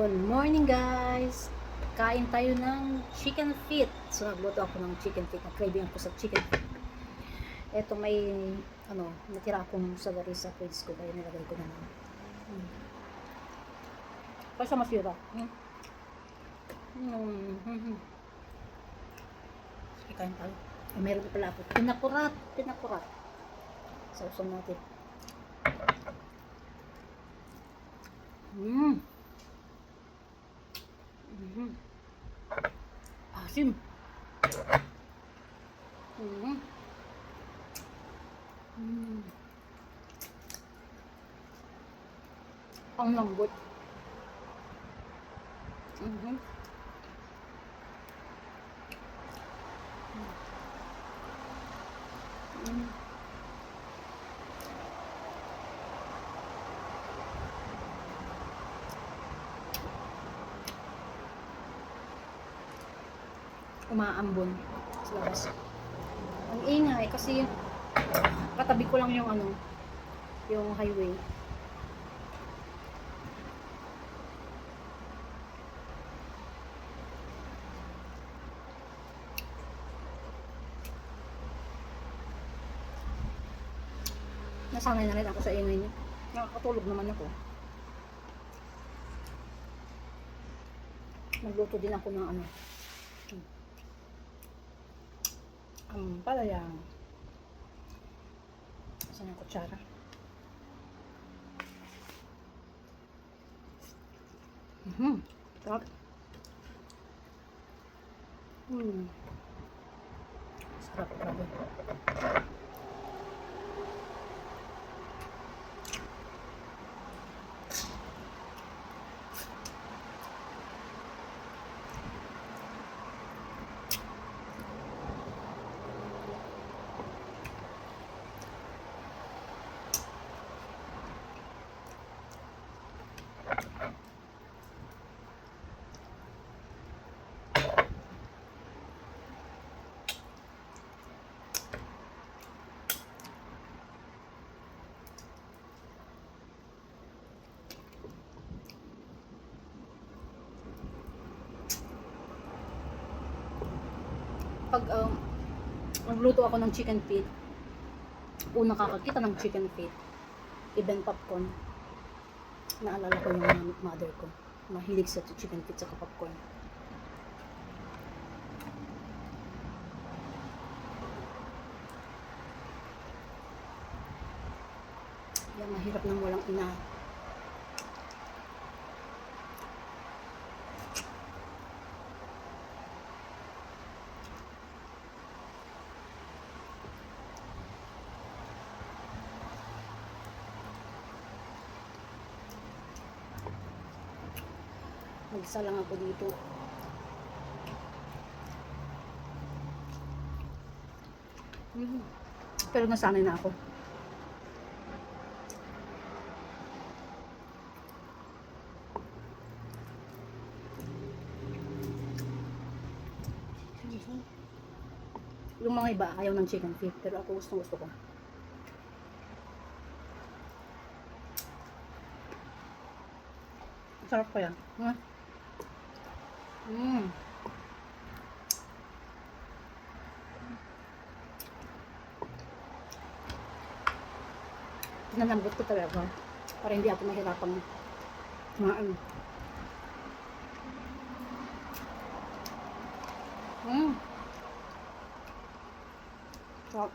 Good morning guys! Kain tayo ng chicken feet. So nagluto ako ng chicken feet. Nag-craving ako sa chicken feet. Ito may ano, natira akong salary sa fridge ko kaya nilagay ko na lang. Hmm. Kasi masira. Hmm. Hmm. Hmm. hmm. Sige, kain tayo. Ay, meron pa pala ako. Pinakurat. Pinakurat. Sausaw natin. Mmm. всім. А нам вот. Угу. Mm-hmm. Umaambon sa. Ang ingay kasi katabi ko lang yung ano, yung highway. Nasanay na rin ako sa ingay niya. Nakakatulog naman ako. Nagluto din ako ng ano, ang palayang saan yung kutsara. Mhm sarap. Hmm sarap grabe pag um, nagluto ako ng chicken feet, unang kakakita ng chicken feet, even popcorn, naalala ko yung mother ko. Mahilig sa chicken feet sa popcorn. Yan, mahirap nang walang ina. Mag-isa lang ako dito. Pero nasanay na ako. Yung mga iba ayaw ng chicken feet, pero ako gusto gusto ko. Sarap kaya. Hmm. Pinalambot ko talaga. Para hindi ako mahirapang kumain. Mm. Sarap.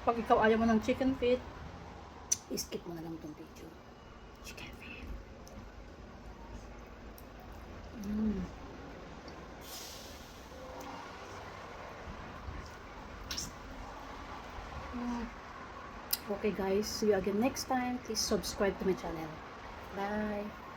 Pag ikaw ayaw mo ng chicken feet, skip mo na lang itong video. Chicken feet. Mm. Mm. Okay guys, see you again next time. Please subscribe to my channel. Bye.